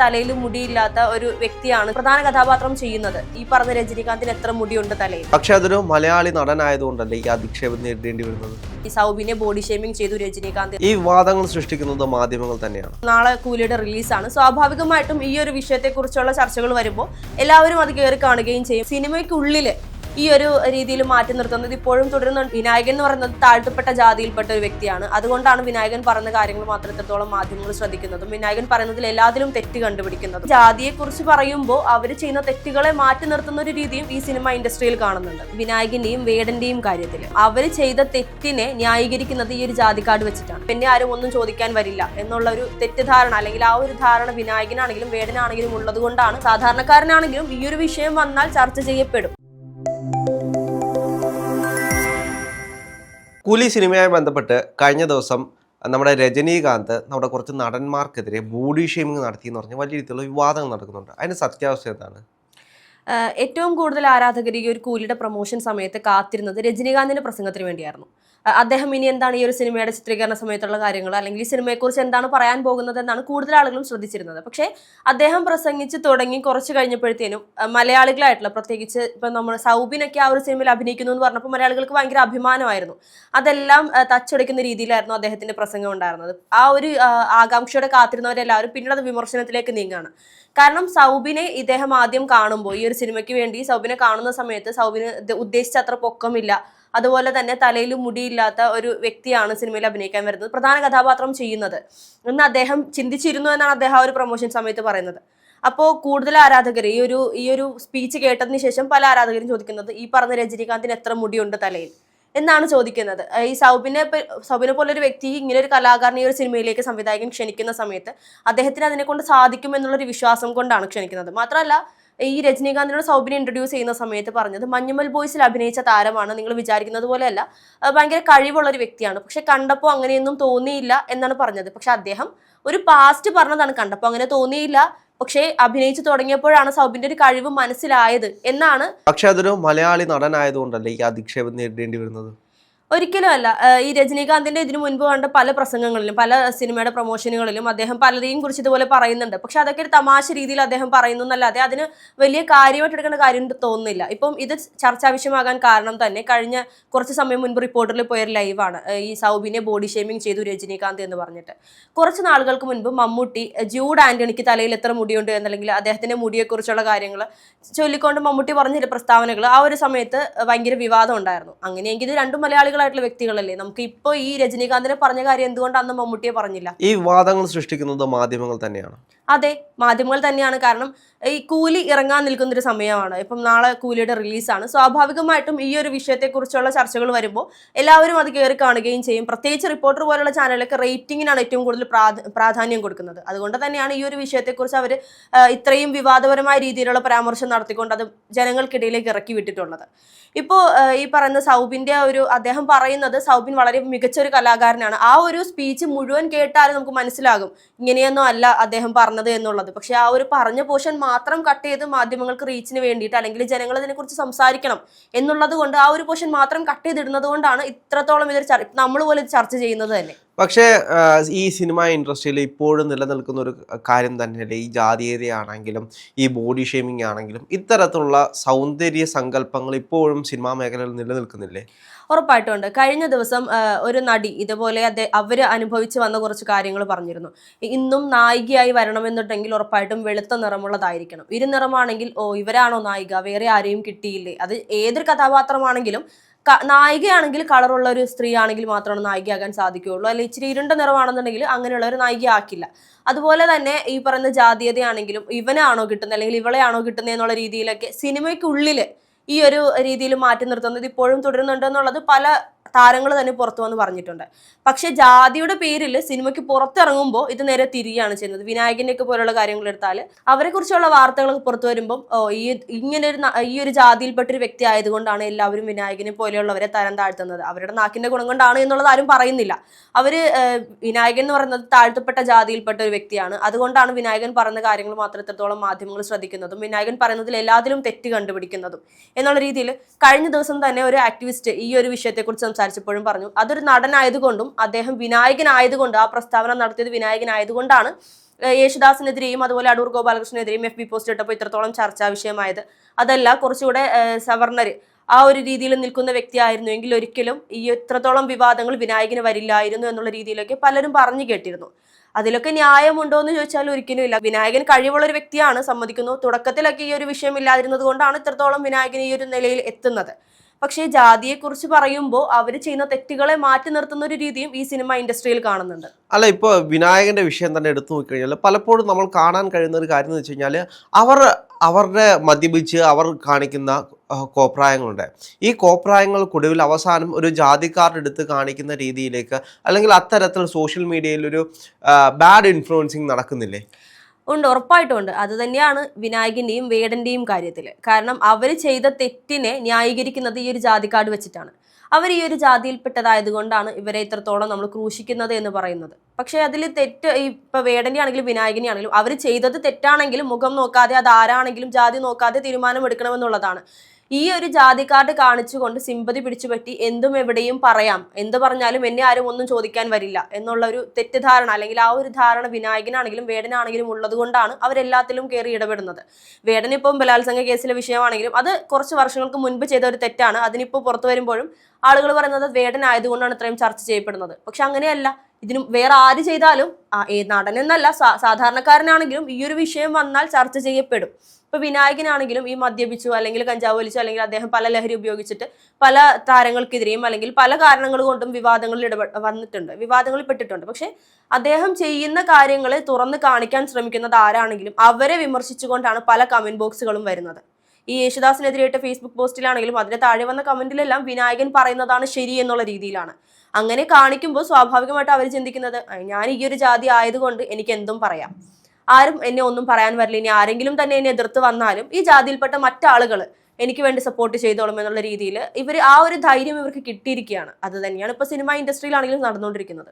തലയിൽ മുടിയില്ലാത്ത ഒരു വ്യക്തിയാണ് പ്രധാന കഥാപാത്രം ചെയ്യുന്നത്. ഈ പറഞ്ഞ രജനീകാന്തിന് എത്ര മുടിയുണ്ട് തലയിൽ? പക്ഷെ അതൊരു മലയാളി നടനായതുകൊണ്ടല്ലേ ഈ അധിക്ഷേപം നേരിടേണ്ടി വരുന്നത്? ഈ സൗബിനെ ബോഡി ഷേമിംഗ് ചെയ്തു രജനീകാന്ത്. ഈ വിവാദങ്ങൾ സൃഷ്ടിക്കുന്നത് മാധ്യമങ്ങൾ തന്നെയാണ്. നാളെ കൂലിയുടെ റിലീസാണ് സ്വാഭാവികമായിട്ടും ഈ ഒരു വിഷയത്തെ കുറിച്ചുള്ള ചർച്ചകൾ വരുമ്പോൾ എല്ലാവരും അത് കയറി കാണുകയും ചെയ്യും. സിനിമയ്ക്കുള്ളിൽ ഈ ഒരു രീതിയിൽ മാറ്റി നിർത്തുന്നത് ഇപ്പോഴും തുടരുന്നുണ്ട് വിനായകൻ എന്ന് പറയുന്നത് താഴ്ത്തപ്പെട്ട ജാതിയിൽപ്പെട്ട ഒരു വ്യക്തിയാണ്. അതുകൊണ്ടാണ് വിനായകൻ പറയുന്ന കാര്യങ്ങൾ മാത്രം എത്രത്തോളം മാധ്യമങ്ങൾ ശ്രദ്ധിക്കുന്നതും വിനായകൻ പറയുന്നതിൽ എല്ലാത്തിലും തെറ്റ് കണ്ടുപിടിക്കുന്നതും. ജാതിയെക്കുറിച്ച് പറയുമ്പോൾ അവർ ചെയ്യുന്ന തെറ്റുകളെ മാറ്റി നിർത്തുന്ന ഒരു രീതിയും ഈ സിനിമ ഇൻഡസ്ട്രിയിൽ കാണുന്നുണ്ട്. വിനായകന്റെയും വേടന്റെയും കാര്യത്തിൽ അവർ ചെയ്ത തെറ്റിനെ ന്യായീകരിക്കുന്നത് ഈ ഒരു ജാതി കാർഡ് വെച്ചിട്ടാണ്. പിന്നെ ആരും ഒന്നും ചോദിക്കാൻ വരില്ല എന്നുള്ള ഒരു തെറ്റിദ്ധാരണ അല്ലെങ്കിൽ ആ ഒരു ധാരണ വിനായകനാണെങ്കിലും വേടനാണെങ്കിലും ഉള്ളത് കൊണ്ടാണ് സാധാരണക്കാരനാണെങ്കിലും ഈ ഒരു വിഷയം വന്നാൽ ചർച്ച ചെയ്യപ്പെടും. കൂലി സിനിമയുമായി ബന്ധപ്പെട്ട് കഴിഞ്ഞ ദിവസം നമ്മുടെ രജനീകാന്ത് നമ്മുടെ കുറച്ച് നടന്മാർക്കെതിരെ ബോഡി ഷെയ്മിങ് നടത്തി എന്ന് പറഞ്ഞ് വലിയ രീതിയിലുള്ള വിവാദങ്ങൾ നടക്കുന്നുണ്ട്. അതിന് സത്യാവസ്ഥ എന്താണ്? ഏറ്റവും കൂടുതൽ ആരാധകർ ഈ ഒരു കൂലിയുടെ പ്രൊമോഷൻ സമയത്ത് കാത്തിരുന്നത് രജനീകാന്തിന്റെ പ്രസംഗത്തിന് വേണ്ടിയായിരുന്നു. അദ്ദേഹം ഇനി എന്താണ് ഈ ഒരു സിനിമയുടെ ചിത്രീകരണ സമയത്തുള്ള കാര്യങ്ങൾ അല്ലെങ്കിൽ ഈ സിനിമയെക്കുറിച്ച് എന്താണ് പറയാൻ പോകുന്നത് എന്നാണ് കൂടുതൽ ആളുകളും ശ്രദ്ധിച്ചിരുന്നത്. പക്ഷേ അദ്ദേഹം പ്രസംഗിച്ച് തുടങ്ങി കുറച്ച് കഴിഞ്ഞപ്പോഴത്തേനും മലയാളികളായിട്ടുള്ള പ്രത്യേകിച്ച് ഇപ്പം നമ്മൾ സൗബിനൊക്കെ ആ ഒരു സിനിമയിൽ അഭിനയിക്കുന്നു എന്ന് പറഞ്ഞപ്പോൾ മലയാളികൾക്ക് ഭയങ്കര അഭിമാനമായിരുന്നു. അതെല്ലാം തച്ചടിക്കുന്ന രീതിയിലായിരുന്നു അദ്ദേഹത്തിന്റെ പ്രസംഗം ഉണ്ടായിരുന്നത്. ആ ഒരു ആകാംക്ഷയോടെ കാത്തിരുന്നവരെല്ലാവരും പിന്നീട് അത് വിമർശനത്തിലേക്ക് നീങ്ങാണ് കാരണം സൗബിനെ ഇദ്ദേഹം ആദ്യം കാണുമ്പോൾ ഈ ഒരു സിനിമയ്ക്ക് വേണ്ടി സൗബിനെ കാണുന്ന സമയത്ത് സൗബിന് ഉദ്ദേശിച്ച അത്ര പൊക്കമില്ല. അതുപോലെ തന്നെ തലയിൽ മുടിയില്ലാത്ത ഒരു വ്യക്തിയാണ് സിനിമയിൽ അഭിനയിക്കാൻ വരുന്നത്. പ്രധാന കഥാപാത്രം ചെയ്യുന്നത്. എന്ന് അദ്ദേഹം ചിന്തിച്ചിരുന്നു എന്നാണ് അദ്ദേഹം ഒരു പ്രൊമോഷൻ സമയത്ത് പറയുന്നത്. അപ്പോൾ കൂടുതൽ ആരാധകർ ഈ ഒരു ഈ ഒരു സ്പീച്ച് കേട്ടതിന് ശേഷം പല ആരാധകരും ചോദിക്കുന്നത് ഈ പറഞ്ഞ രജനീകാന്തിന് എത്ര മുടിയുണ്ട് തലയിൽ? എന്നാണ് ചോദിക്കുന്നത്. ഈ സൗബിനെ സൗബിനെ പോലൊരു വ്യക്തി ഇങ്ങനെ ഒരു കലാകാരനെ ഒരു സിനിമയിലേക്ക് സംവിധായകൻ ക്ഷണിക്കുന്ന സമയത്ത് അദ്ദേഹത്തിന് അതിനെ കൊണ്ട് സാധിക്കും എന്നുള്ളൊരു വിശ്വാസം കൊണ്ടാണ് ക്ഷണിക്കുന്നത്. മാത്രമല്ല ഈ രജനീകാന്തിനോട് സൗബിനെ ഇൻട്രൊഡ്യൂസ് ചെയ്യുന്ന സമയത്ത് പറഞ്ഞത് മഞ്ഞുമൽ ബോയ്സിൽ അഭിനയിച്ച താരമാണ് നിങ്ങൾ വിചാരിക്കുന്നത് പോലെയല്ല. ഭയങ്കര കഴിവുള്ള ഒരു വ്യക്തിയാണ്. പക്ഷെ കണ്ടപ്പോൾ അങ്ങനെയൊന്നും തോന്നിയില്ല എന്നാണ് പറഞ്ഞത്. പക്ഷെ അദ്ദേഹം ഒരു പാസ്റ്റ് പറഞ്ഞതാണ്. കണ്ടപ്പോൾ അങ്ങനെ തോന്നിയില്ല. പക്ഷേ അഭിനയിച്ചു തുടങ്ങിയപ്പോഴാണ് സൗബിന്റെ ഒരു കഴിവ് മനസ്സിലായത് എന്നാണ് പക്ഷെ അതൊരു മലയാളി നടനായതുകൊണ്ടല്ലേ ഈ അധിക്ഷേപം നേരിടേണ്ടി വരുന്നത്? ഒരിക്കലും അല്ല. ഈ രജനീകാന്തിന്റെ ഇതിനു മുൻപ് കണ്ട പല പ്രസംഗങ്ങളിലും പല സിനിമയുടെ പ്രൊമോഷനുകളിലും അദ്ദേഹം പലരെയും കുറിച്ച് ഇതുപോലെ പറയുന്നുണ്ട്. പക്ഷെ അതൊക്കെ ഒരു തമാശ രീതിയിൽ അദ്ദേഹം പറയുന്നു എന്നല്ലാതെ അതിന് വലിയ കാര്യമായിട്ട് എടുക്കേണ്ട കാര്യം തോന്നുന്നില്ല. ഇപ്പം ഇത് ചർച്ചാ വിഷയമാകാൻ കാരണം തന്നെ കഴിഞ്ഞ കുറച്ച് സമയം മുൻപ് റിപ്പോർട്ടറിൽ പോയൊരു ലൈവാണ്. ഈ സൗബിനെ ബോഡി ഷേമിംഗ് ചെയ്തു രജനീകാന്ത് എന്ന് പറഞ്ഞിട്ട്. കുറച്ച് നാളുകൾക്ക് മുൻപ് മമ്മൂട്ടി ജൂഡ് ആന്റണിക്ക് തലയിൽ എത്ര മുടിയുണ്ട് എന്നല്ലെങ്കിൽ അദ്ദേഹത്തിന്റെ മുടിയെക്കുറിച്ചുള്ള കാര്യങ്ങൾ ചൊല്ലിക്കൊണ്ട് മമ്മൂട്ടി പറഞ്ഞ ചില പ്രസ്താവനകൾ. ആ ഒരു സമയത്ത് ഭയങ്കര വിവാദം ഉണ്ടായിരുന്നു. അങ്ങനെയെങ്കിൽ ഇത് രണ്ടും മലയാളികളായിട്ടുള്ള വ്യക്തികളല്ലേ? നമുക്ക് ഇപ്പോൾ ഈ രജനീകാന്തിനെ പറഞ്ഞ കാര്യം എന്തുകൊണ്ട് അന്ന് മമ്മൂട്ടിയെ പറഞ്ഞില്ല? ഈ വാദങ്ങൾ സൃഷ്ടിക്കുന്നത് മാധ്യമങ്ങൾ തന്നെയാണ്. അതെ മാധ്യമങ്ങൾ തന്നെയാണ്. കാരണം ഈ കൂലി ഇറങ്ങാൻ നിൽക്കുന്ന ഒരു സമയമാണ്. ഇപ്പം നാളെ കൂലിയുടെ റിലീസാണ്. സ്വാഭാവികമായിട്ടും ഈ ഒരു വിഷയത്തെക്കുറിച്ചുള്ള ചർച്ചകൾ വരുമ്പോൾ എല്ലാവരും അത് കയറി കാണുകയും ചെയ്യും. പ്രത്യേകിച്ച് റിപ്പോർട്ടർ പോലുള്ള ചാനലൊക്കെ റേറ്റിംഗിനാണ് ഏറ്റവും കൂടുതൽ പ്രാധാന്യം കൊടുക്കുന്നത്. അതുകൊണ്ട് തന്നെയാണ് ഈ ഒരു വിഷയത്തെക്കുറിച്ച് അവർ ഇത്രയും വിവാദപരമായ രീതിയിലുള്ള പരാമർശം നടത്തിക്കൊണ്ട് അത് ജനങ്ങൾക്കിടയിലേക്ക് ഇറക്കി വിട്ടിട്ടുള്ളത്. ഇപ്പോൾ ഈ പറയുന്ന സൗബിന്റെ ഒരു അദ്ദേഹം പറയുന്നത് സൗബിൻ വളരെ മികച്ച ഒരു കലാകാരനാണ്. ആ ഒരു സ്പീച്ച് മുഴുവൻ കേട്ടാൽ നമുക്ക് മനസ്സിലാകും ഇങ്ങനെയൊന്നും അല്ല അദ്ദേഹം പറഞ്ഞത് എന്നുള്ളത്. പക്ഷെ ആ ഒരു പറഞ്ഞ പോർഷൻ മാത്രം കട്ട് ചെയ്ത് മാധ്യമങ്ങൾക്ക് റീച്ചിന് വേണ്ടിയിട്ട് അല്ലെങ്കിൽ ജനങ്ങൾ അതിനെക്കുറിച്ച് സംസാരിക്കണം എന്നുള്ളത് കൊണ്ട് ആ ഒരു പോർഷൻ മാത്രം കട്ട് ചെയ്തിടുന്നത് കൊണ്ടാണ് ഇത്രത്തോളം ഇതൊരു നമ്മൾ പോലെ ചർച്ച ചെയ്യുന്നത് തന്നെ. പക്ഷേ ഈ സിനിമ ഇൻഡസ്ട്രിയിൽ ഇപ്പോഴും നിലനിൽക്കുന്ന ഒരു കാര്യം തന്നെയല്ലേ? ഈ ജാതീയതയാണെങ്കിലും ഈ ബോഡി ഷേമിംഗ് ആണെങ്കിലും ഇത്തരത്തിലുള്ള സൗന്ദര്യ സങ്കല്പങ്ങൾ ഇപ്പോഴും സിനിമാ മേഖലയിൽ നിലനിൽക്കുന്നില്ലേ? ഉറപ്പായിട്ടുണ്ട് കഴിഞ്ഞ ദിവസം ഒരു നടി ഇതുപോലെ അവർ അനുഭവിച്ച് വന്ന കുറച്ച് കാര്യങ്ങൾ പറഞ്ഞിരുന്നു. ഇന്നും നായികയായി വരണമെന്നുണ്ടെങ്കിൽ ഉറപ്പായിട്ടും വെളുത്ത നിറമുള്ളതായിരിക്കണം. ഇരുനിറമാണെങ്കിൽ ഓ ഇവരാണോ നായിക? വേറെ ആരെയും കിട്ടിയില്ലേ? അത് ഏതൊരു കഥാപാത്രമാണെങ്കിലും നായികയാണെങ്കിൽ കളറുള്ള ഒരു സ്ത്രീ ആണെങ്കിൽ മാത്രമാണ് നായികയാകാൻ സാധിക്കുകയുള്ളൂ. അല്ലെങ്കിൽ ഇച്ചിരി ഇരുണ്ട നിറമാണെന്നുണ്ടെങ്കിൽ അങ്ങനെയുള്ള ഒരു നായിക ആക്കില്ല അതുപോലെ തന്നെ ഈ പറയുന്ന ജാതീയതയാണെങ്കിലും ഇവനാണോ കിട്ടുന്നത്? അല്ലെങ്കിൽ ഇവളെയാണോ കിട്ടുന്നത് എന്നുള്ള രീതിയിലൊക്കെ സിനിമയ്ക്കുള്ളിൽ ഈ ഒരു രീതിയിൽ മാറ്റി നിർത്തുന്നത് ഇപ്പോഴും തുടരുന്നുണ്ട് എന്നുള്ളത് പല താരങ്ങൾ തന്നെ പുറത്തു വന്ന് പറഞ്ഞിട്ടുണ്ട്. പക്ഷെ ജാതിയുടെ പേരിൽ സിനിമയ്ക്ക് പുറത്തിറങ്ങുമ്പോൾ ഇത് നേരെ തിരികെയാണ് ചെയ്യുന്നത്. വിനായകനെയൊക്കെ പോലുള്ള കാര്യങ്ങൾ എടുത്താൽ അവരെ കുറിച്ചുള്ള വാർത്തകൾ പുറത്തു വരുമ്പം ഈ ഇങ്ങനെ ഒരു ഈ ഒരു ജാതിയിൽപ്പെട്ട ഒരു വ്യക്തി ആയതുകൊണ്ടാണ് എല്ലാവരും വിനായകനെ പോലെയുള്ളവരെ തരം താഴ്ത്തുന്നത്. അവരുടെ നാക്കിന്റെ ഗുണം കൊണ്ടാണ് എന്നുള്ളത് ആരും പറയുന്നില്ല. അവർ വിനായകൻ എന്ന് പറയുന്നത് താഴ്ത്തപ്പെട്ട ജാതിയിൽപ്പെട്ട ഒരു വ്യക്തിയാണ്. അതുകൊണ്ടാണ് വിനായകൻ പറയുന്ന കാര്യങ്ങൾ മാത്രം എത്രത്തോളം മാധ്യമങ്ങൾ ശ്രദ്ധിക്കുന്നതും വിനായകൻ പറയുന്നതിൽ എല്ലാത്തിലും തെറ്റ് കണ്ടുപിടിക്കുന്നതും എന്നുള്ള രീതിയിൽ കഴിഞ്ഞ ദിവസം തന്നെ ഒരു ആക്ടിവിസ്റ്റ് ഈ ഒരു വിഷയത്തെക്കുറിച്ച് സംസാരിച്ചപ്പോഴും പറഞ്ഞു അതൊരു നടനായതുകൊണ്ടും അദ്ദേഹം വിനായകനായതുകൊണ്ട് ആ പ്രസ്താവന നടത്തിയത് വിനായകനായതുകൊണ്ടാണ് യേശുദാസിനെതിരെയും അതുപോലെ അടൂർ ഗോപാലകൃഷ്ണനെതിരെയും എഫ് ബി പോസ്റ്റ് ഇട്ടപ്പോൾ ഇത്രത്തോളം ചർച്ചാ വിഷയമായത്. അതല്ല കുറച്ചുകൂടെ സവർണർ ആ ഒരു രീതിയിൽ നിൽക്കുന്ന വ്യക്തിയായിരുന്നു വ്യക്തിയായിരുന്നുവെങ്കിൽ ഒരിക്കലും ഈ ഇത്രത്തോളം വിവാദങ്ങൾ വിനായകന് വരില്ലായിരുന്നു എന്നുള്ള രീതിയിലൊക്കെ പലരും പറഞ്ഞു കേട്ടിരുന്നു. അതിലൊക്കെ ന്യായമുണ്ടോ എന്ന് ചോദിച്ചാൽ ഒരിക്കലും ഇല്ല. വിനായകൻ കഴിവുള്ള ഒരു വ്യക്തിയാണ് സമ്മതിക്കുന്നു. തുടക്കത്തിലൊക്കെ ഈ ഒരു വിഷയം ഇല്ലാതിരുന്നത് കൊണ്ടാണ് ഇത്രത്തോളം വിനായകൻ ഈ ഒരു നിലയിൽ എത്തുന്നത്. പക്ഷേ ജാതിയെക്കുറിച്ച് പറയുമ്പോൾ അവർ ചെയ്യുന്ന തെറ്റുകളെ മാറ്റി നിർത്തുന്ന ഒരു രീതിയും ഈ സിനിമ ഇൻഡസ്ട്രിയിൽ കാണുന്നുണ്ട്. അല്ല ഇപ്പോൾ വിനായകന്റെ വിഷയം തന്നെ എടുത്തു നോക്കിക്കഴിഞ്ഞാൽ പലപ്പോഴും നമ്മൾ കാണാൻ കഴിയുന്ന ഒരു കാര്യം എന്ന് വെച്ച് കഴിഞ്ഞാൽ അവർ അവരുടെ മദ്യപിച്ച് അവർ കാണിക്കുന്ന കോപ്രായങ്ങളുണ്ട്. ഈ കോപ്രായങ്ങൾക്കൊടുവിൽ അവസാനം ഒരു ജാതിക്കാരുടെ എടുത്ത് കാണിക്കുന്ന രീതിയിലേക്ക് അല്ലെങ്കിൽ അത്തരത്തിൽ സോഷ്യൽ മീഡിയയിൽ ഒരു ബാഡ് ഇൻഫ്ലുവൻസിങ് നടക്കുന്നില്ലേ? ഉണ്ട് ഉറപ്പായിട്ടും ഉണ്ട് അത് തന്നെയാണ് വിനായകന്റെയും വേടന്റെയും കാര്യത്തിൽ കാരണം അവർ ചെയ്ത തെറ്റിനെ ന്യായീകരിക്കുന്നത് ഈ ഒരു ജാതിക്കാട് വെച്ചിട്ടാണ്. അവർ ഈ ഒരു ജാതിയിൽപ്പെട്ടതായതുകൊണ്ടാണ് ഇവരെ ഇത്രത്തോളം നമ്മൾ ക്രൂശിക്കുന്നത് എന്ന് പറയുന്നത്. പക്ഷേ അതിൽ തെറ്റ് ഇപ്പൊ വേടന്റെ ആണെങ്കിലും വിനായകനെ ആണെങ്കിലും അവർ ചെയ്തത് തെറ്റാണെങ്കിലും മുഖം നോക്കാതെ അത് ആരാണെങ്കിലും ജാതി നോക്കാതെ തീരുമാനം എടുക്കണമെന്നുള്ളതാണ് ഈ ഒരു ജാതി കാർഡ് കാണിച്ചുകൊണ്ട് സിമ്പതി പിടിച്ചു പറ്റി എന്തും എവിടെയും പറയാം. എന്ത് പറഞ്ഞാലും എന്നെ ആരും ഒന്നും ചോദിക്കാൻ വരില്ല എന്നുള്ള ഒരു തെറ്റിദ്ധാരണ അല്ലെങ്കിൽ ആ ഒരു ധാരണ വിനായകനാണെങ്കിലും വേടനാണെങ്കിലും ഉള്ളത് കൊണ്ടാണ് അവരെല്ലാത്തിലും കയറി ഇടപെടുന്നത്. വേടനിപ്പം ബലാത്സംഗ കേസിലെ വിഷയമാണെങ്കിലും അത് കുറച്ച് വർഷങ്ങൾക്ക് മുൻപ് ചെയ്ത ഒരു തെറ്റാണ്. അതിനിപ്പോൾ പുറത്തു വരുമ്പോഴും ആളുകൾ പറയുന്നത് വേടൻ ആയതുകൊണ്ടാണ് ഇത്രയും ചർച്ച ചെയ്യപ്പെടുന്നത്. പക്ഷെ അങ്ങനെയല്ല. ഇതിനും വേറെ ആര് ചെയ്താലും നടനെന്നല്ല സാധാരണക്കാരനാണെങ്കിലും ഈ ഒരു വിഷയം വന്നാൽ ചർച്ച ചെയ്യപ്പെടും. ഇപ്പൊ വിനായകനാണെങ്കിലും ഈ മദ്യപിച്ചു അല്ലെങ്കിൽ കഞ്ചാവ് വലിച്ചു അല്ലെങ്കിൽ അദ്ദേഹം പല ലഹരി ഉപയോഗിച്ചിട്ട് പല താരങ്ങൾക്കെതിരെയും അല്ലെങ്കിൽ പല കാരണങ്ങൾ കൊണ്ടും വിവാദങ്ങളിൽ ഇടപെ വന്നിട്ടുണ്ട് വിവാദങ്ങളിൽ പെട്ടിട്ടുണ്ട്. പക്ഷെ അദ്ദേഹം ചെയ്യുന്ന കാര്യങ്ങളെ തുറന്ന് കാണിക്കാൻ ശ്രമിക്കുന്നത് ആരാണെങ്കിലും അവരെ വിമർശിച്ചുകൊണ്ടാണ് പല കമന്റ് ബോക്സുകളും വരുന്നത്. ഈ യേശുദാസിനെതിരെയിട്ട് ഫേസ്ബുക്ക് പോസ്റ്റിലാണെങ്കിലും അതിന് താഴെ വന്ന കമന്റിലെല്ലാം വിനായകൻ പറയുന്നതാണ് ശരി എന്നുള്ള രീതിയിലാണ്. അങ്ങനെ കാണിക്കുമ്പോൾ സ്വാഭാവികമായിട്ട് അവർ ചിന്തിക്കുന്നത് ഞാൻ ഈ ഒരു ജാതി ആയതുകൊണ്ട് എനിക്ക് എന്തും പറയാം. ആരും എന്നെ ഒന്നും പറയാൻ വരില്ല. ഇനി ആരെങ്കിലും തന്നെ എന്നെ എതിർത്ത് വന്നാലും ഈ ജാതിയിൽപ്പെട്ട മറ്റാളുകൾ എനിക്ക് വേണ്ടി സപ്പോർട്ട് ചെയ്തോളും എന്നുള്ള രീതിയിൽ ഇവർ ആ ഒരു ധൈര്യം ഇവർക്ക് കിട്ടിയിരിക്കുകയാണ്. അത് തന്നെയാണ് ഇപ്പോൾ സിനിമ ഇൻഡസ്ട്രിയിലാണെങ്കിലും നടന്നുകൊണ്ടിരിക്കുന്നത്.